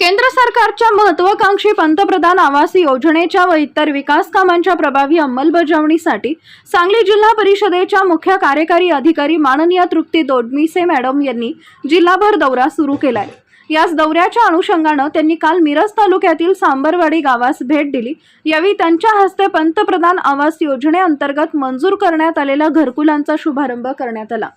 केंद्र सरकारच्या महत्वाकांक्षी पंतप्रधान आवास योजनेच्या व इतर विकास कामांच्या प्रभावी अंमलबजावणीसाठी सांगली जिल्हा परिषदेच्या मुख्य कार्यकारी अधिकारी माननीय तृप्ती दोडमिसे मॅडम यांनी जिल्हाभर दौरा सुरू केलाय. याच दौऱ्याच्या अनुषंगानं त्यांनी काल मिरज तालुक्यातील सांबरवाडी गावास भेट दिली. यावेळी त्यांच्या हस्ते पंतप्रधान आवास योजनेअंतर्गत मंजूर करण्यात आलेल्या घरकुलांचा शुभारंभ करण्यात आला.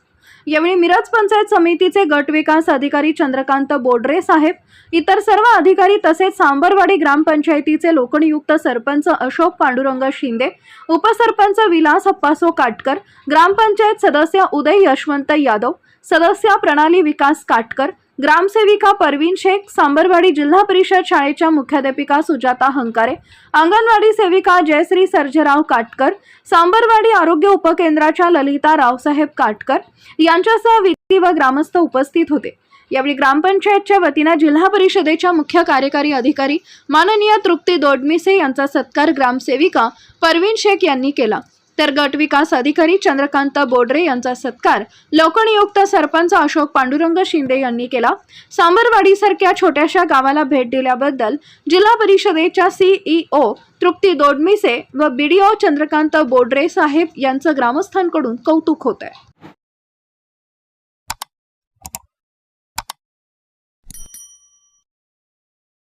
यावेळी मिरज पंचायत समितीचे गट विकास अधिकारी चंद्रकांत बोडरे साहेब इतर सर्व अधिकारी तसेच सांबरवाडी ग्रामपंचायतीचे लोकनियुक्त सरपंच अशोक पांडुरंग शिंदे उपसरपंच विलास अप्पासो काटकर ग्रामपंचायत सदस्य उदय यशवंत यादव सदस्य प्रणाली विकास काटकर ग्रामसेविका परवीन शेख सांबरवाडी जिल्हा परिषद शाळेच्या मुख्याध्यापिका सुजाता हंकारे अंगणवाडी सेविका जयश्री सर्जेराव काटकर सांबरवाडी आरोग्य उपकेंद्राच्या ललिता रावसाहेब काटकर यांच्यासह व्यक्ती व ग्रामस्थ उपस्थित होते. यावेळी ग्रामपंचायतच्या वतीनं जिल्हा परिषदेच्या मुख्य कार्यकारी अधिकारी माननीय तृप्ती दोडमिसे यांचा सत्कार ग्रामसेविका परवीन शेख यांनी केला. तर गट विकास अधिकारी चंद्रकांत बोडरे यांचा सत्कार लोकनियुक्त सरपंच अशोक पांडुरंग शिंदे यांनी केला. सांबरवाडीसारख्या छोट्याशा गावाला भेट दिल्याबद्दल जिल्हा परिषदेच्या सीईओ तृप्ती दोडमिसे व बीडीओ चंद्रकांत बोडरे साहेब यांचं ग्रामस्थांकडून कौतुक होत आहे